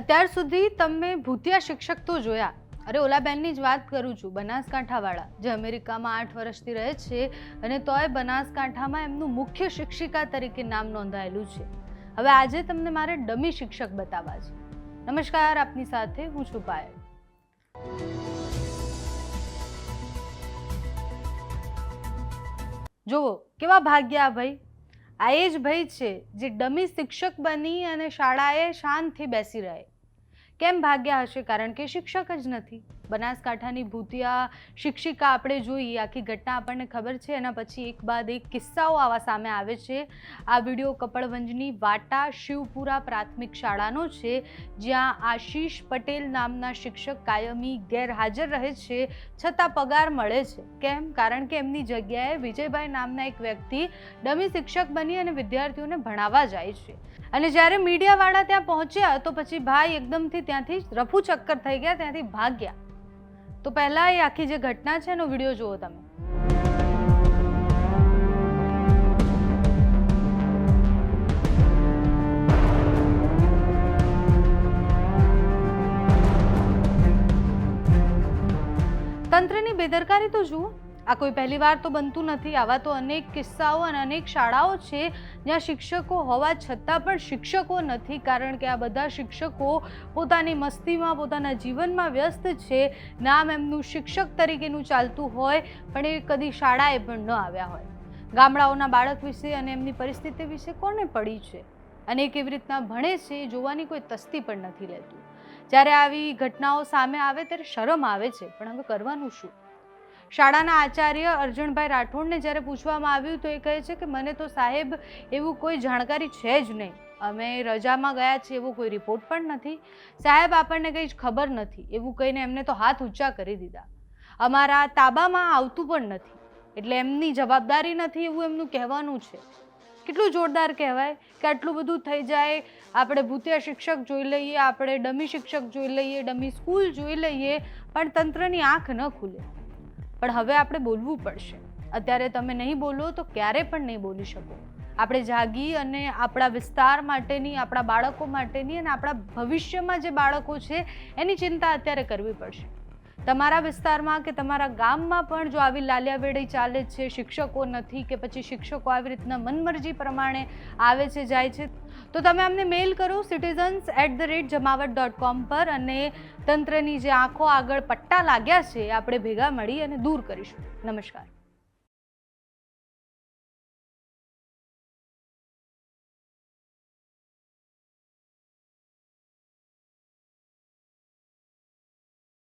અત્યાર સુધી તમે ભૂતિયા શિક્ષક તો જોયા. અરે ઓલા બેનની જ વાત કરું છું, બનાસકાંઠાવાળા, જે અમેરિકામાં આઠ વર્ષથી રહે છે અને તોય બનાસકાંઠામાં એમનું મુખ્ય શિક્ષિકા તરીકે નામ નોંધાયેલું છે. હવે આજે તમને મારે ડમી શિક્ષક બતાવવા છે. નમસ્કાર, આપની સાથે હું છું પાયલ. જુઓ, કેવા ભાગ્યા ભાઈ. આ એ જ ભાઈ છે જે ડમી શિક્ષક બની અને શાળાએ શાંતથી બેસી રહે. કેમ ભાગ્યા હશે? કારણ કે શિક્ષક જ નથી. બનાસકાંઠાની ભૂતિયા શિક્ષિકા આપણે જોઈએ આખી ઘટના આપણને ખબર છે. એના પછી એક બાદ એક કિસ્સાઓ આવા સામે આવે છે. આ વીડિયો કપડવંજની વાટા શિવપુરા પ્રાથમિક શાળાનો છે, જ્યાં આશીષ પટેલ નામના શિક્ષક કાયમી ગેરહાજર રહે છે, છતાં પગાર મળે છે. કેમ? કારણ કે એમની જગ્યાએ વિજયભાઈ નામના એક વ્યક્તિ ડમી શિક્ષક બની અને વિદ્યાર્થીઓને ભણાવવા જાય છે. અને જ્યારે મીડિયાવાળા ત્યાં પહોંચ્યા, તો પછી ભાઈ એકદમથી ત્યાંથી રફુ ચક્કર થઈ ગયા, ત્યાંથી ભાગ્યા. તો પહેલા એ આખી જે ઘટના છે એનો વીડિયો જુઓ તમે. તંત્રની બેદરકારી તો જુઓ. આ કોઈ પહેલી વાર તો બનતું નથી. આવા તો અનેક કિસ્સાઓ અને અનેક શાળાઓ છે જ્યાં શિક્ષકો હોવા છતાં પણ શિક્ષકો નથી, કારણ કે આ બધા શિક્ષકો પોતાની મસ્તીમાં, પોતાના જીવનમાં વ્યસ્ત છે. નામ એમનું શિક્ષક તરીકેનું ચાલતું હોય, પણ એ કદી શાળાએ પણ ન આવ્યા હોય. ગામડાઓના બાળક વિશે અને એમની પરિસ્થિતિ વિશે કોને પડી છે? અને કેવી રીતના ભણે છે જોવાની કોઈ તસ્તી પણ નથી લેતું. જ્યારે આવી ઘટનાઓ સામે આવે ત્યારે શરમ આવે છે. પણ હવે કરવાનું શું? શાળાના આચાર્ય અર્જુનભાઈ રાઠોડને જ્યારે પૂછવામાં આવ્યું તો એ કહે છે કે મને તો સાહેબ એવું કોઈ જાણકારી છે જ નહીં. અમે રજામાં ગયા છીએ એવો કોઈ રિપોર્ટ પણ નથી. સાહેબ, આપણને કંઈ જ ખબર નથી. એવું કહીને એમને તો હાથ ઊંચા કરી દીધા. અમારા તાબામાં આવતું પણ નથી. એટલે એમની જવાબદારી નથી એવું એમનું કહેવાનું છે. કેટલું જોરદાર કહેવાય કે આટલું બધું થઈ જાય. આપણે ભૂતિયા શિક્ષક જોઈ લઈએ, આપણે ડમી શિક્ષક જોઈ લઈએ, ડમી સ્કૂલ જોઈ લઈએ, પણ તંત્રની આંખ ન ખુલે. પણ હવે આપણે બોલવું પડશે. અત્યારે તમે નહીં બોલો તો ક્યારે પણ નહીં બોલી શકો. આપણે જાગી અને આપણા વિસ્તાર માટેની, આપણા બાળકો માટેની અને આપણા ભવિષ્યમાં જે બાળકો છે, એની ચિંતા અત્યારે કરવી પડશે. તમારા વિસ્તારમાં કે તમારા ગામમાં પણ જો આવી લાલિયાવેડી ચાલે છે, શિક્ષકો નથી કે પછી શિક્ષકો આવી રીતના મનમરજી પ્રમાણે આવે છે, જાય છે, તો તમે અમને મેલ કરો citizens at the rate Jamawat dot com પર અને તંત્રની જે આંખો આગળ પટ્ટા લાગ્યા છે આપણે ભેગા મળી અને દૂર કરીશું. નમસ્કાર.